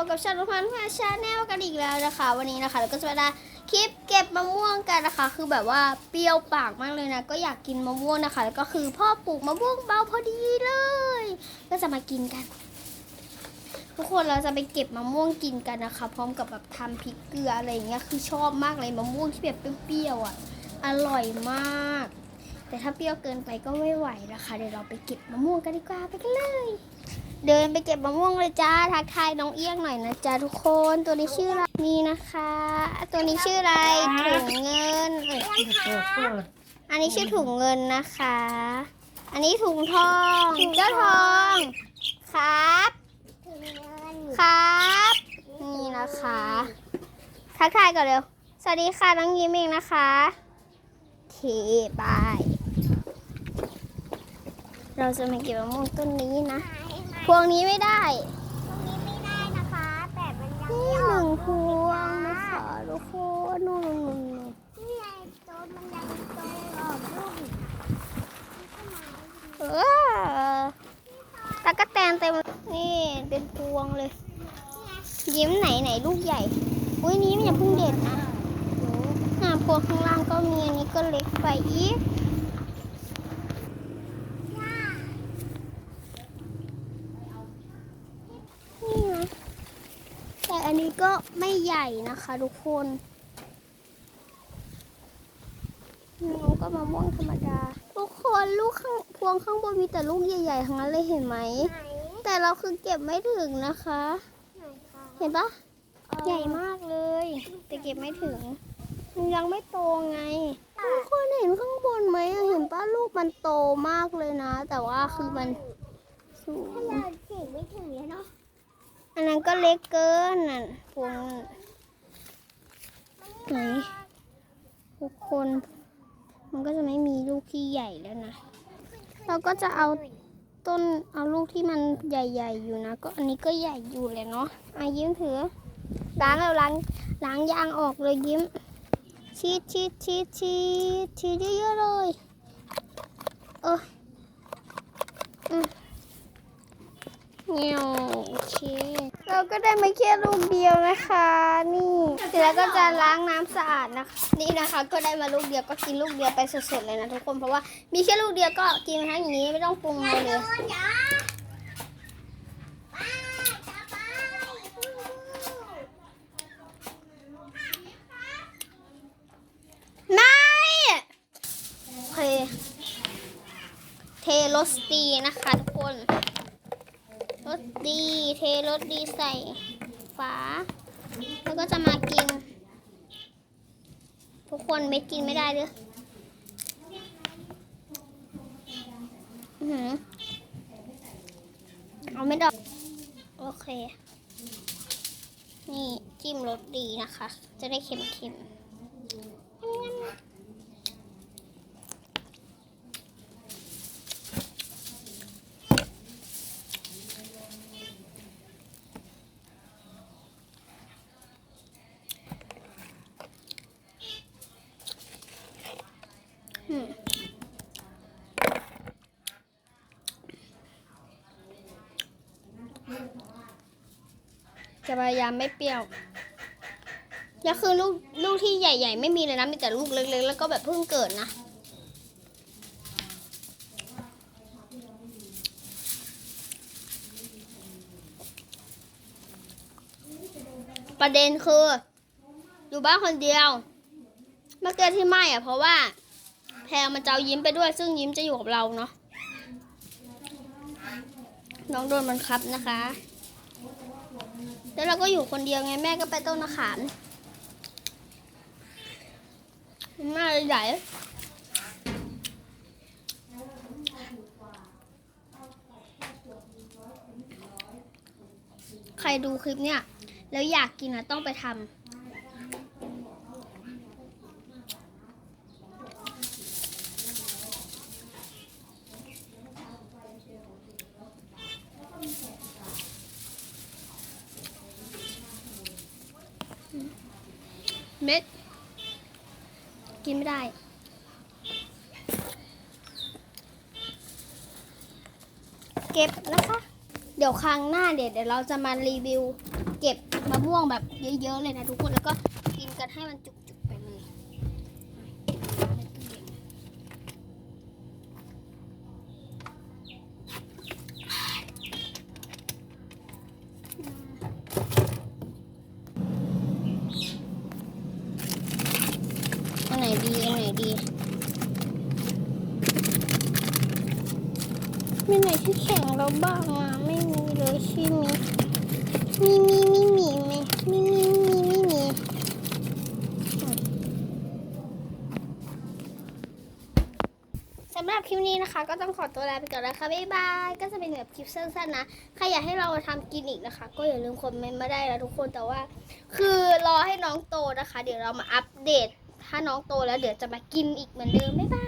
พบกับชาลุพันธ์พาชาแนลกันอีกแล้วนะคะ วันนี้นะคะ เราก็จะมาได้คลิปเก็บมะม่วงกันนะคะ คือแบบว่าเปรี้ยวปากมากเลยนะ ก็อยากกินมะม่วงนะคะ แล้วก็คือพ่อปลูกมะม่วงเบาพอดีเลย ก็จะมากินกัน ทุกคนเราจะไปเก็บมะม่วงกินกันนะคะ พร้อมกับแบบทำพริกเกลืออะไรอย่างเงี้ยคือชอบมากเลยมะม่วงที่แบบเปรี้ยวๆอะอร่อยมาก แต่ถ้าเปรี้ยวเกินไปก็ไม่ไหวนะคะ เดี๋ยวเราไปเก็บมะม่วงกันดีกว่าไปกันเลย เดินไปเก็บมะม่วงเลยจ้า ทักทายน้องเอี้ยงหน่อยนะจ๊ะทุกคน ตัวนี้ชื่ออะไรนี่นะคะ ตัวนี้ชื่ออะไรถุงเงินเอ้ยอันนี้ชื่อถุงเงินนะคะ อันนี้ถุงทองเจ้าทอง ครับ ครับ นี่นะคะ ทักทายก่อนเร็ว สวัสดีค่ะน้องยิ้มเองนะคะโอเคบาย เราจะมาเก็บมะม่วงต้นนี้นะ พวงนี้ไม่ได้นี่หนึ่งพวงนะคะทุกคนนู่นนู่นนู่นเออตะกะแตนเต็มนี่เป็นพวงเลย ยิ้มไหนไหนลูกใหญ่ อุ้ยนี้มันอย่าเพิ่งเด็ดนะหน้าพวงข้างล่างก็มีอันนี้ก็เล็กไปอีก นี่นะแต่ อันนี้ก็ไม่ใหญ่นะคะทุกคนน้องก็มะม่วงธรรมดา ทุกคนลูกข้างพวงข้างบนมีแต่ลูกใหญ่ๆทั้งนั้นเลยเห็นไหม แต่เราคือเก็บไม่ถึงนะคะ เห็นปะใหญ่มากเลย แต่เก็บไม่ถึง มันยังไม่โตไง ทุกคนเห็นข้างบนไหมอะเห็นปะลูกมันโตมากเลยนะ แต่ว่าคือมันสูง อันนั้นก็เล็กเกินน่ะพวงไหนทุกคน มันก็จะไม่มีลูกที่ใหญ่แล้วนะ เราก็จะเอาต้นเอาลูกที่มันใหญ่ ๆ อยู่นะ ก็อันนี้ก็ใหญ่อยู่เลยเนาะอายิ้มถือล้างแล้วล้างล้างยางออกเลยยิ้มชีดชีดชีดชีดชีดเยอะๆเลยเอออืมเงี้ยวโอเค เราก็ได้มาแค่ลูกเดียวนะคะ นี่เสร็จแล้วก็จะล้างน้ำสะอาดนะคะ นี่นะคะ ก็ได้มาลูกเดียวก็กินลูกเดียวไปสดๆเลยนะทุกคนเพราะว่ามีแค่ลูกเดียวก็กินทั้งอย่างนี้ไม่ต้องปรุงเลยเลยไม่โอเคเทโรสตีนะคะทุกคน รสดีเทรสดีใส่ฝา แล้วก็จะมากิน ทุกคนเม็ดกินไม่ได้เด้ออื้อหือเอาไม่ดอก โอเค นี่จิ้มรสดีนะคะ จะได้เค็มๆ จะพยายามไม่เปรี้ยวแล้วคือลูกลูกที่ใหญ่ ๆ ไม่มีเลยนะมีแต่ลูกเล็กๆแล้วก็แบบเพิ่งเกิดนะประเด็นคือ อยู่บ้านคนเดียวเมื่อกี้ที่ไม่อะเพราะว่า แพรมันจะเอายิ้มไปด้วย ซึ่งยิ้มจะอยู่กับเราเนาะน้องโดนบังคับนะคะ แล้วเราก็อยู่คนเดียวไงแม่ก็ไปต้นมะขามแม่ใหญ่ใครดูคลิปเนี่ย แล้วอยากกินนะต้องไปทำ เม็ด กินไม่ได้เก็บนะคะ เดี๋ยวครั้งหน้าเดี๋ยวเดี๋ยวเราจะมารีวิว เก็บมะม่วงแบบเยอะๆเลยนะทุกคนแล้วก็กินกันให้มันจุกๆไปเลยอันไหนดีอันไหนดี มีไหนที่แข็งแล้วบ้างอะไม่มีเลยใช่ไหมมีมีมีมีไหมมีมีมีมีมีสำหรับคลิปนี้นะคะ ก็ต้องขอตัวลาไปก่อนนะคะบ๊ายบายก็จะเป็นแบบคลิปสั้นๆนะใครอยากให้เราทำกินอีกนะคะ ก็อย่าลืมคอมเมนต์มาได้นะทุกคนแต่ว่า คือรอให้น้องโตนะคะ เดี๋ยวเรามาอัปเดต ถ้าน้องโตแล้วเดี๋ยวจะมากินอีกเหมือนเดิมบ๊ายบาย